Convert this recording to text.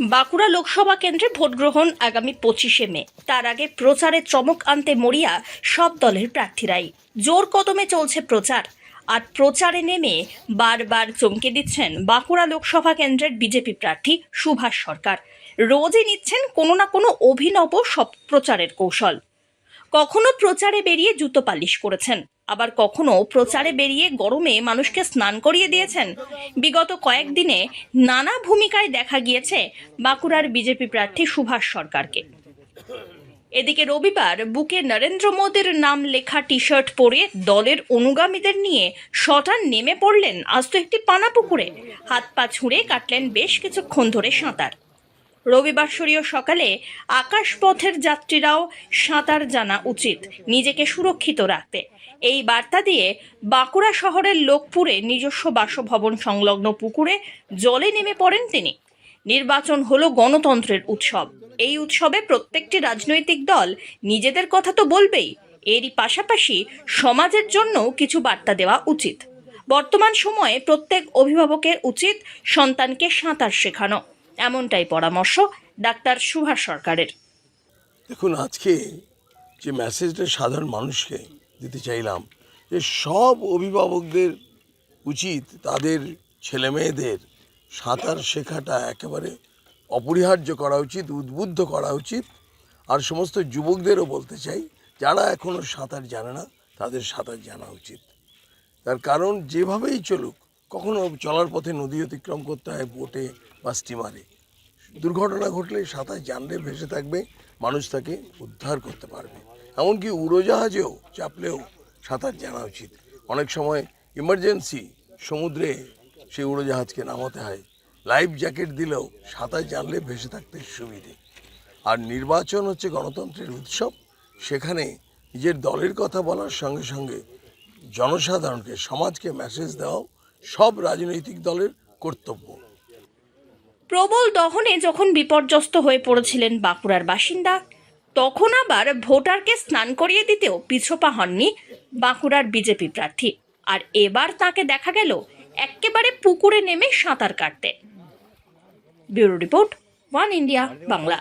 বাঁকুড়া লোকসভা কেন্দ্রে ভোট গ্রহণ আগামী পঁচিশে মে। তার আগে প্রচারে চমক আনতে মরিয়া সব দলের প্রার্থীরাই। জোর কদমে চলছে প্রচার। আর প্রচারে নেমে বারবার চমকে দিচ্ছেন বাঁকুড়া লোকসভা কেন্দ্রের বিজেপি প্রার্থী সুভাষ সরকার। রোজই নিচ্ছেন কোনো না কোনো অভিনব সব প্রচারের কৌশল। কখনো প্রচারে বেরিয়ে জুতো পালিশ করেছেন। আবার কখনো প্রচারে বেরিয়ে গরমে মানুষকে স্নান করিয়ে দিয়েছেন? বিগত কয়েকদিনে নানা ভূমিকায় দেখা গিয়েছে বাঁকুড়ার বিজেপি প্রার্থী সুভাষ সরকারকে। এদিকে রবিবার বুকে নরেন্দ্র মোদীর নাম লেখা টি শার্ট পরে দলের অনুগামীদের নিয়ে শটান নেমে পড়লেন আস্ত একটি পানা পুকুরে হাত পা ছুঁড়ে কাটলেন বেশ কিছুক্ষণ ধরে সাঁতার। রবিবাসরীয় সকালে আকাশপথের যাত্রীরাও সাঁতার জানা উচিত, নিজেকে সুরক্ষিত রাখতে। এই বার্তা দিয়ে বাঁকুড়া শহরের লোকপুরে নিজস্ব বাসভবন সংলগ্ন পুকুরে জলে নেমে পড়েন তিনি। নির্বাচন হলো গণতন্ত্রের উৎসব। এই উৎসবে প্রত্যেকটি রাজনৈতিক দল নিজেদের কথা তো বলবেই, এরই পাশাপাশি সমাজের জন্য কিছু বার্তা দেওয়া উচিত। বর্তমান সময়ে প্রত্যেক অভিভাবকের উচিত সন্তানকে সাঁতার শেখানো। এমনটাই পরামর্শ ডাক্তার সুভাষ সরকারের। দেখুন, আজকে যে মেসেজটা সাধারণ মানুষকে দিতে চাইলাম, যে সব অভিভাবকদের উচিত তাদের ছেলে মেয়েদের সাঁতার শেখাটা একেবারে অপরিহার্য করা উচিত, উদ্বুদ্ধ করা উচিত। আর সমস্ত যুবকদেরও বলতে চাই, যারা এখনও সাঁতার জানে না, তাদের সাঁতার জানা উচিত। তার কারণ, যেভাবেই চলুক, কখনো চলার পথে নদী অতিক্রম করতে হয়, বোটে বা স্টিমারে দুর্ঘটনা ঘটলে সাঁতার জানলে ভেসে থাকবে, মানুষ তাকে উদ্ধার করতে পারবে। এমনকি উড়োজাহাজেও চাপলেও সাঁতার জানা উচিত। অনেক সময় ইমার্জেন্সি সমুদ্রে সেই উড়োজাহাজকে নামাতে হয়। লাইফ জ্যাকেট দিলেও সাঁতার জানলে ভেসে থাকতে সুবিধে। আর নির্বাচন হচ্ছে গণতন্ত্রের উৎসব। সেখানে নিজের দলের কথা বলার সঙ্গে সঙ্গে জনসাধারণকে, সমাজকে মেসেজ দেওয়াও সব রাজনৈতিক দলের কর্তব্য। প্রবল দহনে যখন বিপর্যস্ত হয়ে পড়েছিলেন বাঁকুড়ার বাসিন্দা, তখন আবার ভোটারকে স্নান করিয়ে দিতেও পিছোপা হননি বাঁকুড়ার বিজেপি প্রার্থী। আর এবার তাকে দেখা গেল একেবারে পুকুরে নেমে সাঁতার কাটতে। Bureau report, One India, Bangla.